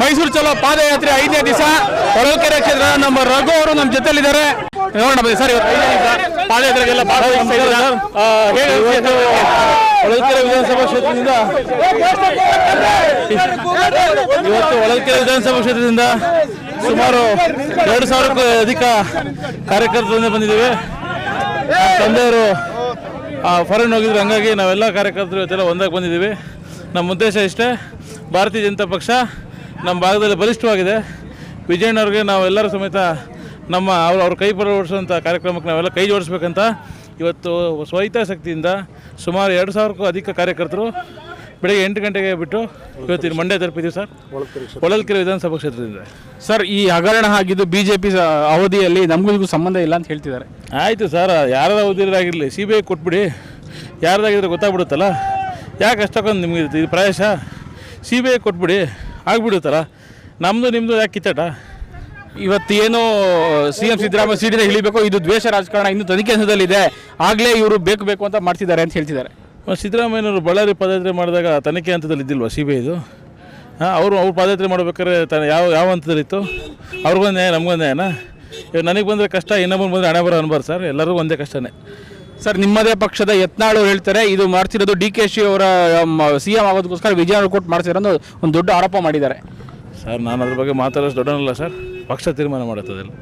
ಮೈಸೂರು ಚಲೋ ಪಾದಯಾತ್ರೆ ಐದನೇ ದಿವಸ ಹೊಳಲ್ಕೆರೆ ಕ್ಷೇತ್ರ ನಮ್ಮ ರಘು ಅವರು ನಮ್ಮ ಜೊತೆಲಿದ್ದಾರೆ ನೋಡೋಣ ಬನ್ನಿ ಸರ್ ಇವತ್ತು ಐದನೇ ದಿವಸ. ಪಾದಯಾತ್ರೆಗೆಲ್ಲ ಭಾಗವಹಿಸ್ತಾ ಇದ್ದಾರೆ ಸರ್. ಆ, ಹೇಗೆ ಅನ್ಸುತ್ತೆ? ಹೊಳಲ್ಕೆರೆ ವಿಧಾನಸಭಾ ಕ್ಷೇತ್ರದಿಂದ ಇವತ್ತು ಹೊಳಲ್ಕೆರೆ ವಿಧಾನಸಭಾ ಕ್ಷೇತ್ರದಿಂದ ಸುಮಾರು ಎರಡು ಸಾವಿರಕ್ಕೂ ಅಧಿಕ ಕಾರ್ಯಕರ್ತರಿಂದ ಬಂದಿದ್ದೇವೆ. ನಮ್ಮ ತಂದೆಯವರು ಫಾರಿನ್ ಹೋಗಿದ್ರು. ಹಂಗಾಗಿ ನಾವೆಲ್ಲ ಕಾರ್ಯಕರ್ತರು ಇವತ್ತೆಲ್ಲ ಒಂದಾಗಿ ಬಂದಿದ್ದೀವಿ. ನಮ್ಮ ಉದ್ದೇಶ ಇಷ್ಟೇ ಭಾರತೀಯ ಜನತಾ ಪಕ್ಷ ನಮ್ಮ ಭಾಗದಲ್ಲಿ ಬಲಿಷ್ಠವಾಗಿದೆ. ವಿಜಯಣ್ಣವ್ರಿಗೆ ನಾವೆಲ್ಲರೂ ಸಮೇತ ನಮ್ಮ ಅವ್ರು ಅವ್ರ ಕೈ ಪರವಡಿಸುವಂಥ ಕಾರ್ಯಕ್ರಮಕ್ಕೆ ನಾವೆಲ್ಲ ಕೈ ಜೋಡಿಸ್ಬೇಕಂತ ಇವತ್ತು ಸ್ವಹಿತಾಸಕ್ತಿಯಿಂದ ಸುಮಾರು ಎರಡು ಸಾವಿರಕ್ಕೂ ಅಧಿಕ ಕಾರ್ಯಕರ್ತರು ಬೆಳಗ್ಗೆ ಎಂಟು ಗಂಟೆಗೆ ಬಿಟ್ಟು ಇವತ್ತಿನ ಮಂಡ್ಯ ತಲುಪಿದ್ದೀವಿ ಸರ್. ಹೊಳಲ್ಕೆರೆ ವಿಧಾನಸಭಾ ಕ್ಷೇತ್ರದಿಂದ. ಸರ್ ಈ ಹಗರಣ ಆಗಿದ್ದು ಬಿ ಜೆ ಪಿ ಅವಧಿಯಲ್ಲಿ ನಮಗೂ ಸಂಬಂಧ ಇಲ್ಲ ಅಂತ ಹೇಳ್ತಿದ್ದಾರೆ. ಆಯಿತು ಸರ್ ಯಾರದ ಉದ್ದಿರಾಗಿರಲಿ ಸಿ ಬಿ ಐ ಕೊಟ್ಬಿಡಿ. ಯಾರ್ದಾಗಿದ್ರೆ ಗೊತ್ತಾಗ್ಬಿಡುತ್ತಲ್ಲ? ಯಾಕೆ ಅಷ್ಟಕ್ಕೊಂದು ನಿಮಗೆ ಇದು ಪ್ರಯಾಸ? ಸಿ ಬಿ ಐ ಕೊಟ್ಬಿಡಿ ಆಗ್ಬಿಡುತ್ತಲ್ಲ? ನಮ್ಮದು ನಿಮ್ಮದು ಯಾಕೆ ಕಿತ್ತಾಟ? ಇವತ್ತು ಏನು ಸಿ ಎಂ ಸಿದ್ದರಾಮಯ್ಯ ಸೀಟಿನ ಇಳಿಬೇಕು ಇದು ದ್ವೇಷ ರಾಜಕಾರಣ ಇನ್ನು ತನಿಖೆ ಹಂತದಲ್ಲಿದೆ ಆಗಲೇ ಇವರು ಬೇಕು ಬೇಕು ಅಂತ ಮಾಡ್ತಿದ್ದಾರೆ ಅಂತ ಹೇಳ್ತಿದ್ದಾರೆ. ಸಿದ್ದರಾಮಯ್ಯನವರು ಬಳ್ಳಾರಿ ಪಾದಯಾತ್ರೆ ಮಾಡಿದಾಗ ತನಿಖೆ ಹಂತದಲ್ಲಿ ಇದ್ದಿಲ್ವಾ ಸಿ ಬಿ ಐದು ಹಾಂ ಅವರು ಅವ್ರು ಪಾದಯಾತ್ರೆ ಮಾಡ್ಬೇಕಾದ್ರೆ ತ ಯಾವ ಯಾವ ಹಂತದಲ್ಲಿತ್ತು? ಅವ್ರಿಗೊಂದು ನ್ಯಾಯ ನಮಗೊಂದು ನ್ಯಾಯನಾ? ಇವಾಗ ನನಗೆ ಬಂದರೆ ಕಷ್ಟ ಇನ್ನೊಬ್ಬರು ಬಂದರೆ ಹಣೆ ಬರೋ ಅನ್ಬಾರ್ದು ಸರ್ ಎಲ್ಲರಿಗೂ ಒಂದೇ ಕಷ್ಟನೇ. ಸರ್ ನಿಮ್ಮದೇ ಪಕ್ಷದ ಯತ್ನಾಳು ಅವ್ರು ಹೇಳ್ತಾರೆ ಇದು ಮಾಡ್ತಿರೋದು ಡಿ ಕೆ ಶಿ ಅವರ ಸಿ ಎಂ ಆಗೋದಕ್ಕೋಸ್ಕರ ವಿಜಯ ಕೊಟ್ಟು ಮಾಡ್ತಿರೋ ಒಂದು ದೊಡ್ಡ ಆರೋಪ ಮಾಡಿದ್ದಾರೆ. ಸರ್ ನಾನು ಅದ್ರ ಬಗ್ಗೆ ಮಾತಾಡೋಷ್ಟು ದೊಡ್ಡನಲ್ಲ ಸರ್. ಪಕ್ಷ ತೀರ್ಮಾನ ಮಾಡುತ್ತದಿಲ್ಲ?